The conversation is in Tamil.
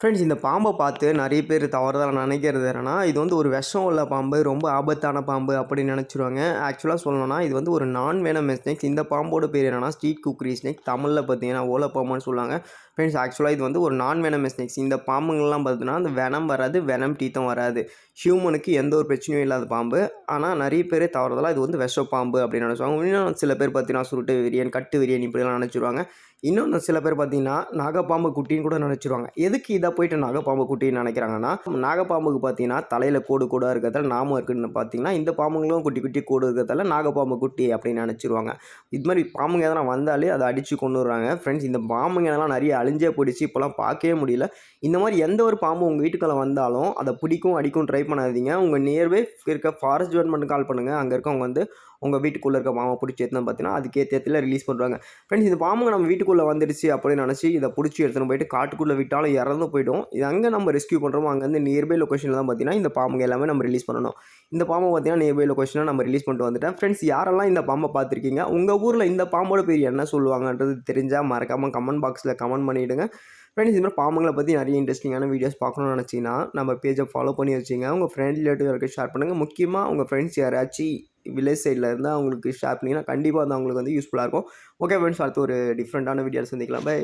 ஃப்ரெண்ட்ஸ் இந்த பாம்பை பார்த்து நிறைய பேர் தவறுதலாக நினைக்கிறது என்னன்னா இது வந்து ஒரு விஷம் உள்ள பாம்பு ரொம்ப ஆபத்தான பாம்பு அப்படின்னு நினச்சிருவாங்க. ஆக்சுவலாக சொல்லணும்னா இது வந்து ஒரு நான் வேணம் ஸ்னேக்ஸ் இந்த பாம்போட பேர் என்னன்னா ஸ்ட்ரீட் குக்ரி ஸ்னேக் தமிழில் பார்த்தீங்கன்னா ஓலை பாம்புன்னு சொல்லுவாங்க ஃப்ரெண்ட்ஸ் ஆக்சுவலாக இது வந்து ஒரு நான் வேனம் ஸ்னேக்ஸ் இந்த பாம்புங்கள்லாம் பார்த்தீங்கன்னா அந்த வெனம் வராது வெனம் டீத்தம் வராது. ஹியூமனுக்கு எந்த ஒரு பிரச்சனையும் இல்லாத பாம்பு. ஆனால் நிறைய பேர் தவறுதலாக இது வந்து விஷ பாம்பு அப்படின்னு நினச்சிருவாங்க. இன்னும் சில பேர் பார்த்தீங்கன்னா சுருட்டு விரியன் கட்டு விரியன் இப்படிலாம் நினச்சிருவாங்க. இன்னொன்று சில பேர் பார்த்தீங்கன்னா நாகப்பாம்பு குட்டின்னு கூட நினச்சிருவாங்க. எதுக்கு இதை போயிட்டு நாகப்பாம்பு குட்டின்னு நினைக்கிறாங்கன்னா நாகப்பாம்புக்கு பார்த்தீங்கன்னா தலையில் கோடு கோடாக இருக்கிறதால நாமும் இருக்குன்னு பார்த்தீங்கன்னா இந்த பாம்புங்களும் குட்டி குட்டி கோடு இருக்கிறதால நாகப்பாம்பு குட்டி அப்படின்னு நினச்சிருவாங்க. இது மாதிரி பாம்புங்க எதனா வந்தாலே அதை அடித்து கொண்டு வர்றாங்க. ஃப்ரெண்ட்ஸ் இந்த பாம்புங்க எதெல்லாம் நிறைய அழிஞ்சே போயிடுச்சு இப்போலாம் பார்க்கவே முடியல. இந்த மாதிரி எந்த ஒரு பாம்பு உங்கள் வீட்டுக்குள்ளே வந்தாலும் அதை பிடிக்கும் அடிக்கும் ட்ரை பண்ணாதீங்க. உங்கள் நியர்பை இருக்க ஃபாரஸ்ட் டிபார்ட்மெண்ட் கால் பண்ணுங்கள் அங்கே இருக்கவங்க வந்து உங்கள் வீட்டுக்குள்ளே இருக்க பாம்பை பிடிச்சி எடுத்துன்னு பார்த்தீங்கன்னா அதுக்கேற்றத்தில் ரிலீஸ் பண்ணுறாங்க ஃப்ரெண்ட்ஸ் இந்த பாம்புங்க நம்ம வீட்டுக்குள்ளே வந்துடுச்சு அப்படின்னு நினச்சி இதை பிடிச்சி எடுத்துன்னு போயிட்டு காட்டுக்குள்ளே விட்டாலும் இறந்து போய்டும். இது அங்கே நம்ம ரெஸ்க்யூ பண்ணுறோமோ அங்கேருந்து நியர்பை லொக்கேஷனில் தான் பார்த்தீங்கன்னா இந்த பாம்புங்க எல்லாமே நம்ம ரிலீஸ் பண்ணணும். இந்த பாம்பை பார்த்தீங்கன்னா நியர்பை லொக்கேஷனில் நம்ம ரிலீஸ் பண்ணிட்டு வந்துட்டேன். ஃப்ரெண்ட்ஸ் யாரெல்லாம் இந்த பாம்பை பார்த்துருக்கீங்க? உங்கள் ஊரில் இந்த பாம்போட பேர் என்ன சொல்லுவாங்கன்றது தெரிஞ்சால் மறக்காமல் கமெண்ட் பாக்ஸில் கமெண்ட் பண்ணிவிடுங்க ஃப்ரெண்ட்ஸ் இது மாதிரி பாம்புங்களை பற்றி நிறைய இன்ட்ரெஸ்டிங்கான வீடியோஸ் பார்க்கணும்னு நினச்சிங்கன்னா நம்ம பேஜை ஃபாலோ பண்ணி வச்சிங்க. உங்கள் ஃப்ரெண்ட் ரிலேட்டிவ் ஷேர் பண்ணுங்கள் முக்கியமாக உங்கள் ஃப்ரெண்ட்ஸ் யாராச்சும் வில்லேஜ் சைடில் இருந்தால் அவங்களுக்கு ஷேர் பண்ணிங்கன்னா கண்டிப்பாக வந்து அவங்களுக்கு வந்து யூஸ்ஃபுல்லாக இருக்கும். ஓகே ஃப்ரெண்ட்ஸ் அடுத்து ஒரு டிஃப்ரெண்ட்டான வீடியோஸ் சந்திக்கலாம். பை